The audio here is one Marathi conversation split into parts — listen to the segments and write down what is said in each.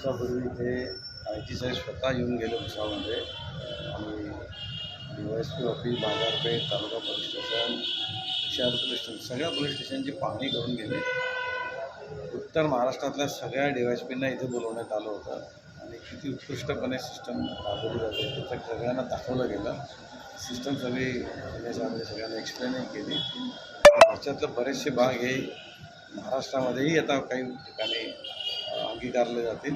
आय जी साहेब स्वतः येऊन गेले उसामध्ये आणि D Y S P office बाजारपेठ तालुका पोलीस स्टेशन शहर पोलीस स्टेशन सगळ्या पोलीस स्टेशनची पाहणी करून गेले. उत्तर महाराष्ट्रातल्या सगळ्या डी वाय एस पींना इथे बोलवण्यात आलं होतं. आणि किती उत्कृष्टपणे सिस्टम राबवली जाते ते सगळ्यांना दाखवलं गेलं. सिस्टम सगळी त्याच्यामध्ये सगळ्यांना एक्सप्लेनही केली. त्याच्यातले बरेचसे भाग हे महाराष्ट्रामध्येही आता काही ठिकाणी अंगीकारले जातील.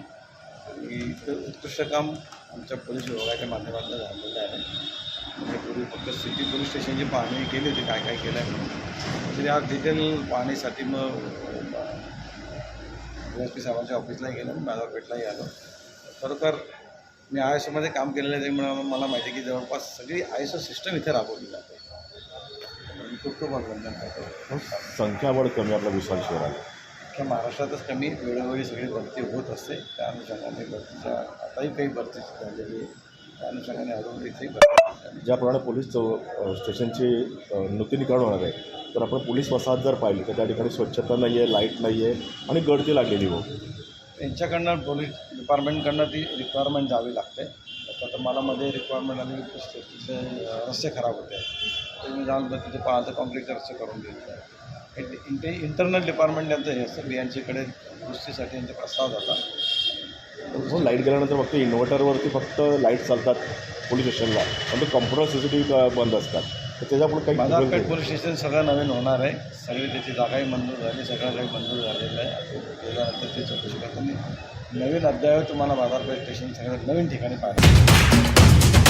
आणि इतकं उत्कृष्ट काम आमच्या पोलीस विभागाच्या माध्यमातून झालेलं आहे. म्हणजे पूर्वी फक्त सिटी पोलीस स्टेशनची पाहणी केली होती काय काय केलं आहे तरी आज डिटेल पाहणीसाठी मग डी एस पी साहेबांच्या ऑफिसलाही गेलो बाजारपेठलाही आलो. खरोखर मी आय एस ओमध्ये काम केलेलं आहे म्हणून मला माहिती आहे की जवळपास सगळी आय एस ओ सिस्टम इथे राबवली जाते. खूप खूप अभिनंदन करतो. संख्याबळ कमी आपल्या विशाल शहराला. अख्ख्या महाराष्ट्रातच कमी वेळोवेळी सगळी भरती होत असते. त्या अनुषंगाने भरतीच्या आताही काही भरती झालेली आहे. त्या अनुषंगाने इथेही झाली. ज्याप्रमाणे पोलीस चौ स्टेशनचे नूतनीकरण होणार आहे तर आपण पोलीस वसाहत जर पाहिली तर त्या ठिकाणी स्वच्छता नाही आहे लाइट नाही आहे आणि गर्दी लागलेली हो. त्यांच्याकडनं पोलीस डिपार्टमेंटकडनं ती रिक्वायरमेंट द्यावी लागते. आता तर मला मध्ये रिक्वायरमेंट आली की तिथे- रस्ते खराब होते. तर मी जाऊन तिथे पाहतं कॉम्प्लीट रस्ते करून दिले इंटे इंटरनल डिपार्टमेंट यांचं हे असतं बियांच्याकडे दुरुस्तीसाठी यांचे प्रस्ताव जातात. हो लाइट गेल्यानंतर फक्त इन्व्हर्टरवरती फक्त लाइट चालतात पोलीस स्टेशनला. पण ते computer C C T V बंद असतात. तर त्याच्यापुढे काही बाजारपेठ पोलीस स्टेशन सगळं नवीन होणार आहे. सगळी त्याची जागाही मंजूर झाली सगळं काही मंजूर झालेलं आहे. गेल्यानंतर ते चौकशी करताना नवीन अध्याय तुम्हाला बाजारपेठ स्टेशन सगळ्यात नवीन ठिकाणी पाहिजे